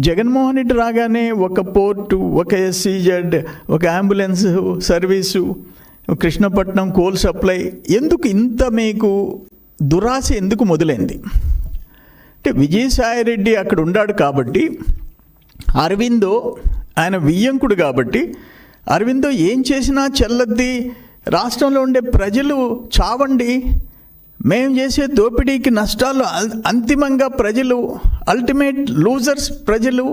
జగన్మోహన్ రెడ్డి రాగానే ఒక పోర్టు ఒక ఎస్సీజెడ్ ఒక ambulance service Krishnapatnam coal supply ఎందుకు ఇంత మీకు దురాశ ఎందుకు మొదలైంది? అంటే విజయసాయి రెడ్డి అక్కడ ఉన్నాడు కాబట్టి అరవిందో ఆయన వియ్యంకుడు కాబట్టి అరవిందో ఏం చేసినా చెల్లద్ది రాష్ట్రంలో ఉండే ప్రజలు చావండి మేము చేసే దోపిడీకి నష్టాలు అంతిమంగా ప్రజలు అల్టిమేట్ లూజర్స్ ప్రజలు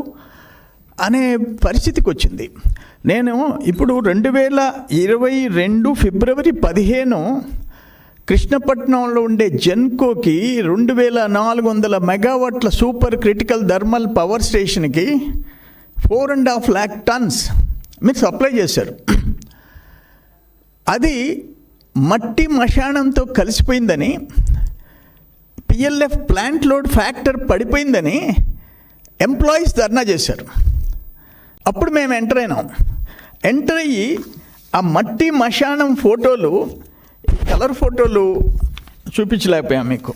అనే పరిస్థితికి వచ్చింది నేను ఇప్పుడు రెండు వేల ఇరవై రెండు ఫిబ్రవరి పదిహేను కృష్ణపట్నంలో ఉండే జెన్కోకి రెండు వేల నాలుగు వందల మెగావాట్ల సూపర్ క్రిటికల్ థర్మల్ పవర్ స్టేషన్కి four and half lakh tons మీరు సప్లై చేశారు. అది మట్టి మశానంతో కలిసిపోయిందని పిఎల్ఎఫ్ ప్లాంట్ లోడ్ ఫ్యాక్టర్ పడిపోయిందని ఎంప్లాయీస్ ధర్నా చేశారు. అప్పుడు మేము ఎంటర్ అయినాం. ఎంటర్ అయ్యి ఆ మట్టి మశానం ఫోటోలు కలర్ ఫోటోలు చూపించలేకపోయాం మీకు.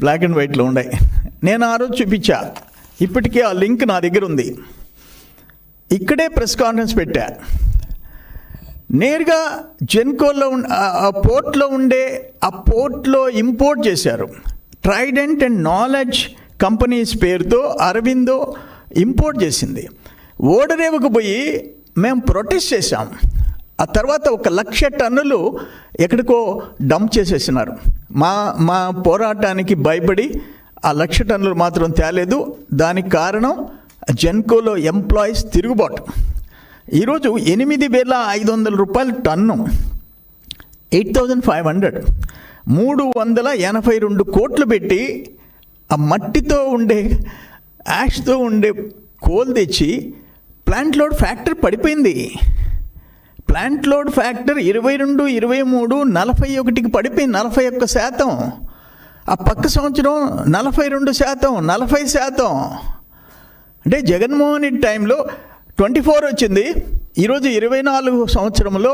బ్లాక్ అండ్ వైట్లో ఉన్నాయి నేను ఆ రోజు చూపించా. ఇప్పటికీ ఆ లింక్ నా దగ్గర ఉంది. ఇక్కడే ప్రెస్ కాన్ఫరెన్స్ పెట్టా. నేరుగా జెన్కోలో ఉన్- ఆ- పోర్ట్లో ఉండే ఆ పోర్ట్లో ఇంపోర్ట్ చేశారు. ట్రైడెంట్ అండ్ నాలెడ్జ్ కంపెనీస్ పేరుతో అరవిందో ఇంపోర్ట్ చేసింది. ఓడరేవుకు పోయి మేము ప్రొటెస్ట్ చేశాం. ఆ తర్వాత ఒక లక్ష టన్నులు ఎక్కడికో డంప్ చేసేసినారు. మా మా పోరాటానికి భయపడి ఆ లక్ష టన్నులు మాత్రం తేలేదు. దానికి కారణం జెన్కోలో ఎంప్లాయీస్ తిరుగుబాటు. ఈరోజు ఎనిమిది వేల ఐదు వందల రూపాయలు ton. Eight thousand five hundred. మూడు వందల ఎనభై రెండు కోట్లు పెట్టి ఆ మట్టితో ఉండే యాష్తో ఉండే కోల్ తెచ్చి ప్లాంట్ లోడ్ ఫ్యాక్టరీ పడిపోయింది. ప్లాంట్ లోడ్ ఫ్యాక్టర్ ఇరవై రెండు ఇరవై మూడు నలభై ఒకటికి పడిపోయింది. నలభై ఒక్క శాతం. ఆ పక్క సంవత్సరం నలభై రెండు శాతం నలభై శాతం. అంటే జగన్మోహన్ రెడ్డి టైంలో ట్వంటీ ఫోర్ వచ్చింది. ఈరోజు ఇరవై నాలుగు సంవత్సరంలో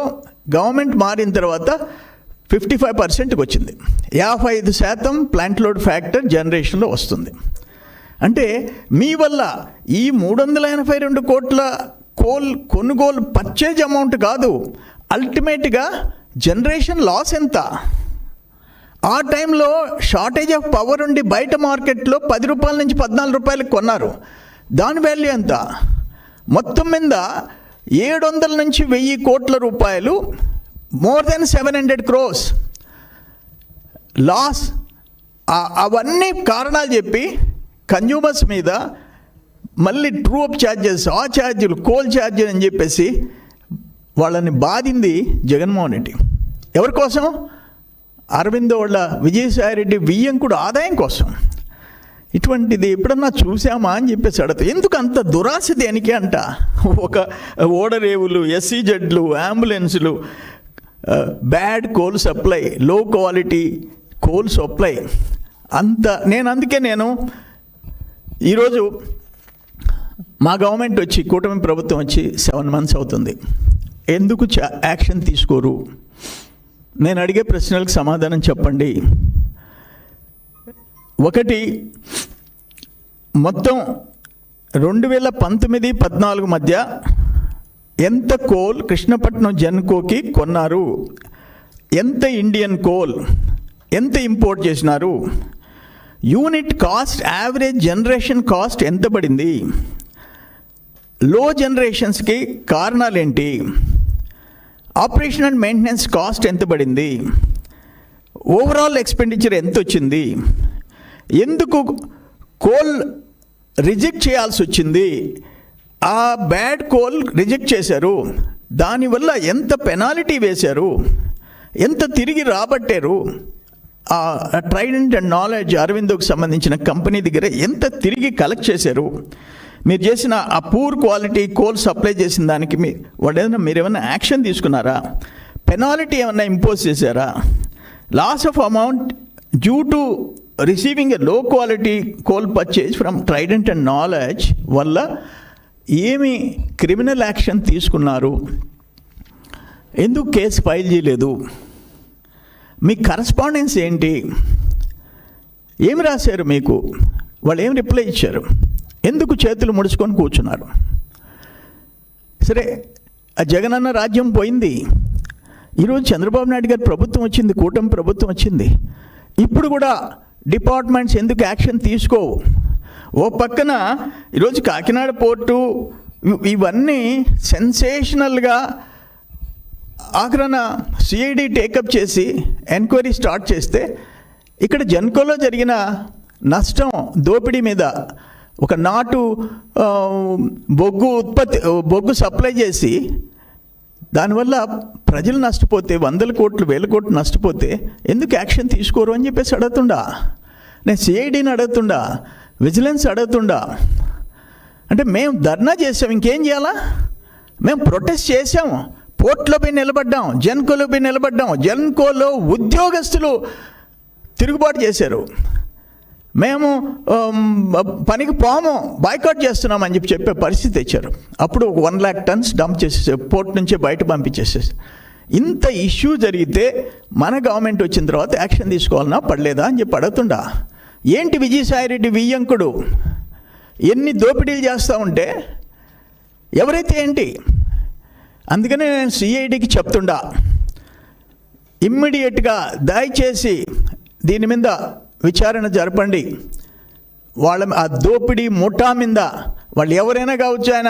గవర్నమెంట్ మారిన తర్వాత ఫిఫ్టీ ఫైవ్ పర్సెంట్కి వచ్చింది. యాభై ఐదు శాతం ప్లాంట్ లోడ్ ఫ్యాక్టర్ జనరేషన్లో వస్తుంది. అంటే మీ వల్ల ఈ మూడు వందల ఎనభై రెండు కోట్ల కోల్ కొనుగోలు పర్చేజ్ అమౌంట్ కాదు అల్టిమేట్గా జనరేషన్ లాస్ ఎంత? ఆ టైంలో షార్టేజ్ ఆఫ్ పవర్ ఉండి బయట మార్కెట్లో పది రూపాయల నుంచి పద్నాలుగు రూపాయలకు కొన్నారు. దాని వాల్యూ ఎంత? మొత్తం మీద ఏడు వందల నుంచి వెయ్యి కోట్ల రూపాయలు more than seven hundred crores loss అవన్నీ కారణాలు చెప్పి కన్జ్యూమర్స్ మీద మళ్ళీ ట్రూ అప్ ఛార్జెస్ ఆ ఛార్జీలు కోల్ ఛార్జీలు అని చెప్పేసి వాళ్ళని బాధింది జగన్మోహన్ రెడ్డి. ఎవరి కోసం? అరవిందో వాళ్ళ వియ్యం వియ్యంకుడు ఆదాయం కోసం. ఇటువంటిది ఎప్పుడన్నా చూసామా అని చెప్పేసి అడుగుతా. ఎందుకు అంత దురాశ దేనికి అంట? ఒక ఓడరేవులు ఎస్సీ జడ్లు అంబులెన్సులు bad coal supply low quality coal supply. అంత నేను అందుకే నేను ఈరోజు మా గవర్నమెంట్ వచ్చి కూటమి ప్రభుత్వం వచ్చి సెవెన్ మంత్స్ అవుతుంది. ఎందుకు చా- యాక్షన్ తీసుకోరు? నేను అడిగే ప్రశ్నలకు సమాధానం చెప్పండి. ఒకటి మొత్తం రెండు వేల పంతొమ్మిది పద్నాలుగు మధ్య ఎంత కోల్ కృష్ణపట్నం జెన్కోకి కొన్నారు? ఎంత ఇండియన్ కోల్? ఎంత ఇంపోర్ట్ చేసినారు? Unit cost average generation cost ఎంత పడింది? లో జనరేషన్స్కి కారణాలేంటి? ఆపరేషన్ అండ్ మెయింటెనెన్స్ కాస్ట్ ఎంత పడింది? ఓవరాల్ ఎక్స్పెండిచర్ ఎంత వచ్చింది ఎందుకు కోల్ రిజెక్ట్ చేయాల్సి వచ్చింది. ఆ బ్యాడ్ కోల్ రిజెక్ట్ చేశారు. దానివల్ల ఎంత పెనాల్టీ వేశారు. ఎంత తిరిగి రాబట్టారు. ఆ ట్రైడెంట్ అండ్ నాలెడ్జ్ అరవిందోకి సంబంధించిన కంపెనీ దగ్గర ఎంత తిరిగి కలెక్ట్ చేశారు. మీరు చేసిన ఆ పూర్ క్వాలిటీ కోల్ సప్లై చేసిన దానికి మీ వాళ్ళు ఏదైనా మీరు ఏమైనా యాక్షన్ తీసుకున్నారా? పెనాల్టీ ఏమైనా ఇంపోజ్ చేశారా? Loss of amount due to receiving a low quality coal purchase from Trident and Knowledge వల్ల ఏమి క్రిమినల్ యాక్షన్ తీసుకున్నారు? ఎందుకు కేసు ఫైల్ చేయలేదు? మీ కరస్పాండెన్స్ ఏంటి? ఏమి రాశారు మీకు? వాళ్ళు ఏం రిప్లై ఇచ్చారు? ఎందుకు చేతులు ముడుచుకొని కూర్చున్నారు? సరే ఆ జగనన్న రాజ్యం పోయింది. ఈరోజు చంద్రబాబు నాయుడు గారి ప్రభుత్వం వచ్చింది కూటమి ప్రభుత్వం వచ్చింది. ఇప్పుడు కూడా డిపార్ట్మెంట్స్ ఎందుకు యాక్షన్ తీసుకోవు? ఓ పక్కన ఈరోజు కాకినాడ పోర్టు ఇవన్నీ సెన్సేషనల్గా ఆఖరణ సిఐడి టేకప్ చేసి ఎంక్వైరీ స్టార్ట్ చేస్తే ఇక్కడ జన్కోలో జరిగిన నష్టం దోపిడీ మీద ఒక నాటు బొగ్గు ఉత్పత్తి బొగ్గు సప్లై చేసి దానివల్ల ప్రజలు నష్టపోతే వందల కోట్లు వేల కోట్లు నష్టపోతే ఎందుకు యాక్షన్ తీసుకోరు అని చెప్పేసి అడుగుతుండా. నేను సిఐడిని అడుగుతుండా విజిలెన్స్ అడుగుతుండా. అంటే మేము ధర్నా చేసాం ఇంకేం చేయాలా? మేము ప్రొటెస్ట్ చేసాము పోర్ట్లో పోయి నిలబడ్డాం జెన్కోలో పోయి నిలబడ్డాం జెన్కోలో ఉద్యోగస్తులు తిరుగుబాటు చేశారు. మేము um, పనికి పోము బాయ్కాట్ చేస్తున్నామని చెప్పి చెప్పే పరిస్థితి తెచ్చారు. అప్పుడు ఒక వన్ ల్యాక్ టన్స్ డంప్ చేసేసారు పోర్ట్ నుంచే బయట పంపించేసేసారు ఇంత ఇష్యూ జరిగితే మన గవర్నమెంట్ వచ్చిన తర్వాత యాక్షన్ తీసుకోవాలన్నా పడలేదా అని చెప్పి అడుగుతుండా. ఏంటి విజయసాయిరెడ్డి వియ్యంకుడు? ఎన్ని దోపిడీలు చేస్తూ ఉంటే ఎవరైతే ఏంటి? అందుకనే నేను సిఐడికి చెప్తుండా. ఇమ్మీడియట్గా దయచేసి దీని మీద విచారణ జరపండి. వాళ్ళ ఆ దోపిడీ ముఠా మీద వాళ్ళు ఎవరైనా కావచ్చు ఆయన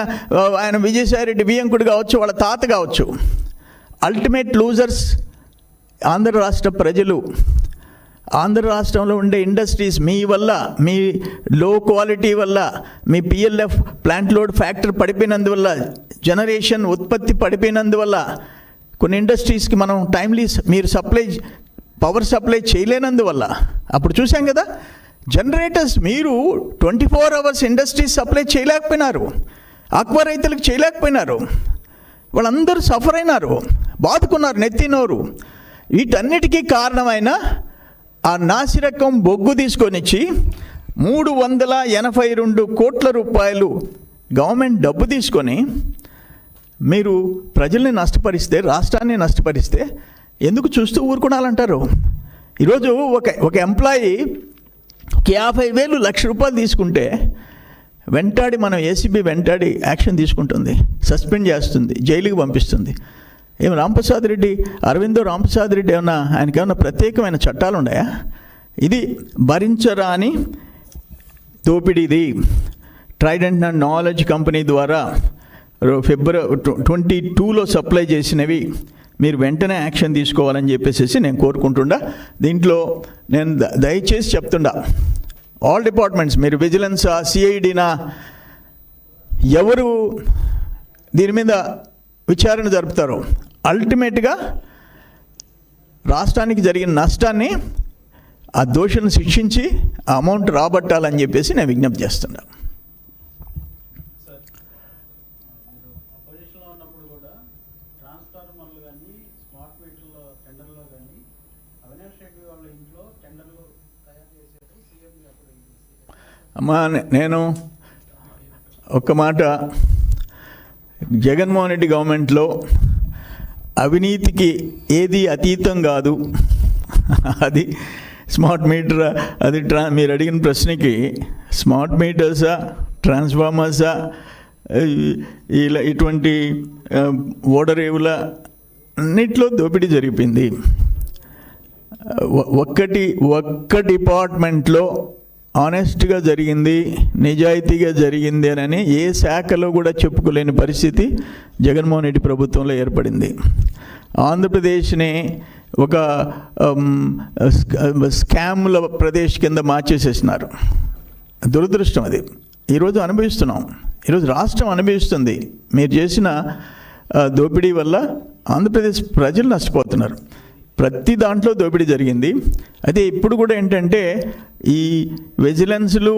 ఆయన విజయసాయిరెడ్డి బియ్యంకుడు కావచ్చు వాళ్ళ తాత కావచ్చు. అల్టిమేట్ లూజర్స్ ఆంధ్ర రాష్ట్ర ప్రజలు. ఆంధ్ర రాష్ట్రంలో ఉండే ఇండస్ట్రీస్ మీ వల్ల మీ లో క్వాలిటీ వల్ల మీ పిఎల్ఎఫ్ ప్లాంట్ లోడ్ ఫ్యాక్టరీ పడిపోయినందువల్ల జనరేషన్ ఉత్పత్తి పడిపోయినందువల్ల కొన్ని ఇండస్ట్రీస్కి మనం టైమ్లీ మీరు సప్లై పవర్ సప్లై చేయలేనందువల్ల అప్పుడు చూసాం కదా జనరేటర్స్ మీరు twenty four hours industries supply చేయలేకపోయినారు aqua రైతులకు చేయలేకపోయినారు వాళ్ళందరూ సఫర్ అయినారు బాదుకున్నారు నెత్తినోరు వీటన్నిటికీ కారణమైన ఆ నాసిరకం బొగ్గు తీసుకొని ఇచ్చి మూడు వందల ఎనభై రెండు కోట్ల రూపాయలు గవర్నమెంట్ డబ్బు తీసుకొని మీరు ప్రజల్ని నష్టపరిస్తే రాష్ట్రాన్ని నష్టపరిస్తే ఎందుకు చూస్తూ ఊరుకునాలంటారు? ఈరోజు ఒక ఒక ఎంప్లాయీకి యాభై వేలు లక్ష రూపాయలు తీసుకుంటే వెంటాడి మనం ఏసీబీ వెంటాడి యాక్షన్ తీసుకుంటుంది సస్పెండ్ చేస్తుంది జైలుకి పంపిస్తుంది. ఏం రాంప్రసాద్ రెడ్డి అరవిందో రాంప్రసాద్ రెడ్డి ఏమన్నా ఆయనకి ఏమన్నా ప్రత్యేకమైన చట్టాలు ఉన్నాయా? ఇది భరించరాని దోపిడీది. ట్రైడెంట్ అండ్ నాలెడ్జ్ కంపెనీ ద్వారా ఫిబ్రవరి ట్వంటీ టూలో సప్లై చేసినవి. మీరు వెంటనే యాక్షన్ తీసుకోవాలని చెప్పేసి నేను కోరుకుంటుండా. దీంట్లో నేను ద- దయచేసి చెప్తుండా. ఆల్ డిపార్ట్మెంట్స్ మీరు విజిలెన్సా సిఐడినా ఎవరు దీని మీద విచారణ జరుపుతారో అల్టిమేట్గా రాష్ట్రానికి జరిగిన నష్టాన్ని ఆ దోషులను శిక్షించి ఆ అమౌంట్ రాబట్టాలని చెప్పేసి నేను విజ్ఞప్తి చేస్తున్నా ట్రాన్స్ఫార్మర్లు కానీ స్మార్ట్ మీటర్ల టెండర్లో కానీ అవినాష్ రెడ్డి వాళ్ళ ఇంట్లో టెండర్లు తయారు చేసేది సీఎం అమ్మా నేను ఒక్క మాట. జగన్మోహన్ రెడ్డి గవర్నమెంట్లో అవినీతికి ఏది అతీతం కాదు. అది స్మార్ట్ మీటర్ అది ట్రా మీరు అడిగిన ప్రశ్నకి స్మార్ట్ మీటర్సా ట్రాన్స్ఫార్మర్సా ఇలా ఇటువంటి ఓడరేవుల అన్నిట్లో దోపిడీ జరిపింది ఒక్కటి ఒక్క డిపార్ట్మెంట్లో ఆనెస్ట్గా జరిగింది నిజాయితీగా జరిగింది అని ఏ శాఖలో కూడా చెప్పుకోలేని పరిస్థితి జగన్మోహన్ రెడ్డి ప్రభుత్వంలో ఏర్పడింది. ఆంధ్రప్రదేశ్ని ఒక స్కాముల స్కామ్ల ప్రదేశ్ కింద మార్చేసేసినారు. దురదృష్టం అది. ఈరోజు అనుభవిస్తున్నాం. ఈరోజు రాష్ట్రం అనుభవిస్తుంది. మీరు చేసిన దోపిడీ వల్ల ఆంధ్రప్రదేశ్ ప్రజలు నష్టపోతున్నారు. ప్రతి దాంట్లో దోపిడీ జరిగింది. అయితే ఇప్పుడు కూడా ఏంటంటే ఈ విజిలెన్స్లు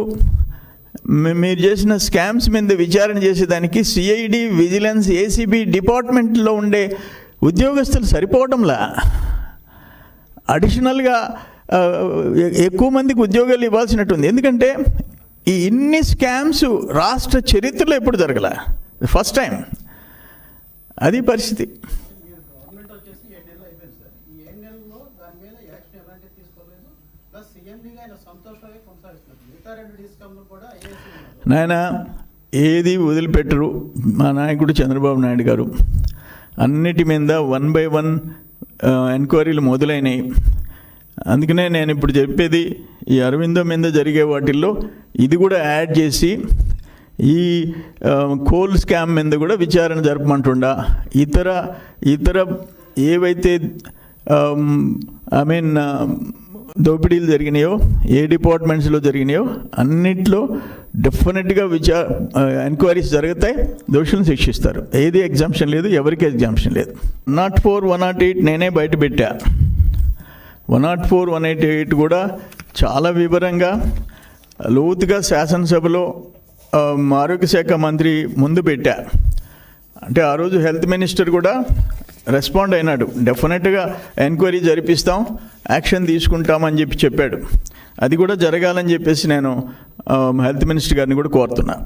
మీరు చేసిన స్కామ్స్ మీద విచారణ చేసేదానికి సిఐడి విజిలెన్స్ ఏసీబీ డిపార్ట్మెంట్లో ఉండే ఉద్యోగస్తులు సరిపోవడంలా అడిషనల్గా ఎక్కువ మందికి ఉద్యోగాలు ఇవ్వాల్సినట్టుంది. ఎందుకంటే ఈ ఇన్ని స్కామ్స్ రాష్ట్ర చరిత్రలో ఎప్పుడు జరగలే? ఫస్ట్ టైం అది పరిస్థితి. నాయన ఏది వదిలిపెట్టరు మా నాయకుడు చంద్రబాబు నాయుడు గారు. అన్నిటి మీద వన్ బై వన్ ఎంక్వైరీలు మొదలైనాయి. అందుకనే నేను ఇప్పుడు చెప్పేది ఈ అరవిందో మీద జరిగే వాటిల్లో ఇది కూడా యాడ్ చేసి ఈ కోల్ స్కామ్ మీద కూడా విచారణ జరపమంటుండా. ఇతర ఇతర ఏవైతే ఐ మీన్ దోపిడీలు జరిగినాయో ఏ డిపార్ట్మెంట్స్లో జరిగినాయో అన్నిట్లో డెఫినెట్గా విచా ఎంక్వైరీస్ జరుగుతాయి. దోషులను శిక్షిస్తారు. ఏది ఎగ్జామ్షన్ లేదు ఎవరికి ఎగ్జామ్షన్ లేదు. Nought four one nought eight నేనే బయట పెట్టా. One nought four one eight eight కూడా చాలా వివరంగా లోతుగా శాసనసభలో ఆరోగ్య శాఖ మంత్రి ముందు పెట్టా. అంటే ఆ రోజు హెల్త్ మినిస్టర్ కూడా రెస్పాండ్ అయినాడు. డెఫినెట్గా ఎంక్వైరీ జరిపిస్తాం యాక్షన్ తీసుకుంటామని చెప్పి చెప్పాడు. అది కూడా జరగాలని చెప్పేసి నేను హెల్త్ మినిస్టర్ గారిని కూడా కోరుతున్నాను